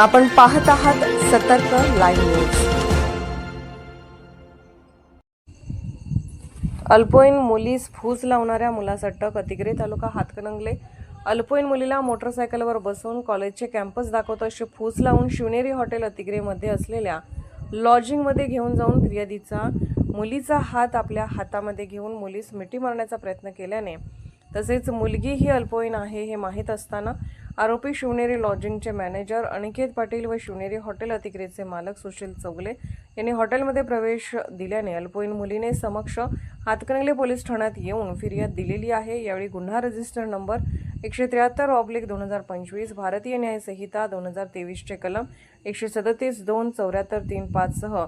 आपण पाहत आहात सतर्क लाईव्ह न्यूज. अल्पवयीन मुलीस फूस लावणाऱ्या मुलास अटक अतिग्रे तालुका हातकणंगले. अल्पवयीन मुलीला मोटरसायकलवर बसवून कॉलेजचे कॅम्पस दाखवत. अशी फूस लावून शिवनेरी हॉटेल अतिग्रेमध्ये असलेल्या लॉजिंगमध्ये घेऊन जाऊन फिर्यादीचा मुलीचा हात आपल्या हातामध्ये घेऊन मुलीस मिठी मारण्याचा प्रयत्न केल्याने तसेच मुलगी ही अल्पवयीन आहे हे माहीत असताना आरोपी शिवनेरी लॉजिंगचे मॅनेजर अनिकेत पाटील व शिवनेरी हॉटेल अतिक्रेचे मालक सुशील चौगले यांनी हॉटेलमध्ये प्रवेश दिल्याने अल्पवयीन मुलीने समक्ष हातकणंगले पोलीस ठाण्यात येऊन फिर्याद दिलेली आहे. यावेळी गुन्हा रजिस्टर नंबर एकशे त्र्याहत्तर ऑब्लिक दोन हजार पंचवीस भारतीय न्याय संहिता दोन हजार तेवीसचे कलम एकशे सदतीस दोन चौऱ्याहत्तर तीन पाचसह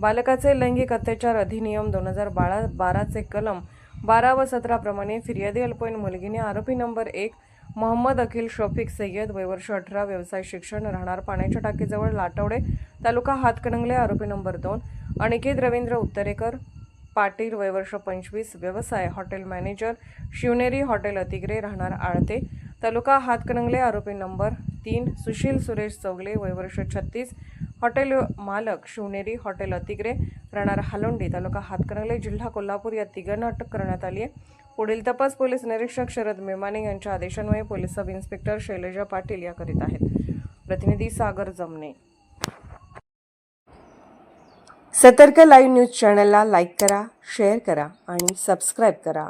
बालकाचे लैंगिक अत्याचार अधिनियम दोन हजार बारा बाराचे कलम बारा व सतराप्रमाणे फिर्यादी अल्पवयीन मुलगीने आरोपी नंबर एक मोहम्मद अखिल शफिक सय्यद वयवर्ष अठरा व्यवसाय शिक्षण राहणार पाण्याच्या टाकीजवळ लाटवडे तालुका हातकणंगले आरोपी नंबर दोन अनिकेत रवींद्र उत्तरेकर पाटील वयवर्ष पंचवीस व्यवसाय hotel manager Shivneri hotel Atigre राहणार आळते तालुका हातकणंगले आरोपी नंबर तीन सुशील सुरेश चौगले वयवर्ष छत्तीस हॉटेल मालक शिवनेरी हॉटेल अतिग्रे राहणार हालोंडी तालुका हातकणंगले जिल्हा कोल्हापूर या तिघांना अटक करण्यात आली आहे. पुढील तपास पोलीस निरीक्षक शरद मेमाने यांच्या आदेशान्वये police sub inspector Shailaja Patil या करीत आहेत. प्रतिनिधी सागर जमने. सतर्क लाईव्ह न्यूज चॅनलला लाईक करा शेअर करा आणि सबस्क्राईब करा.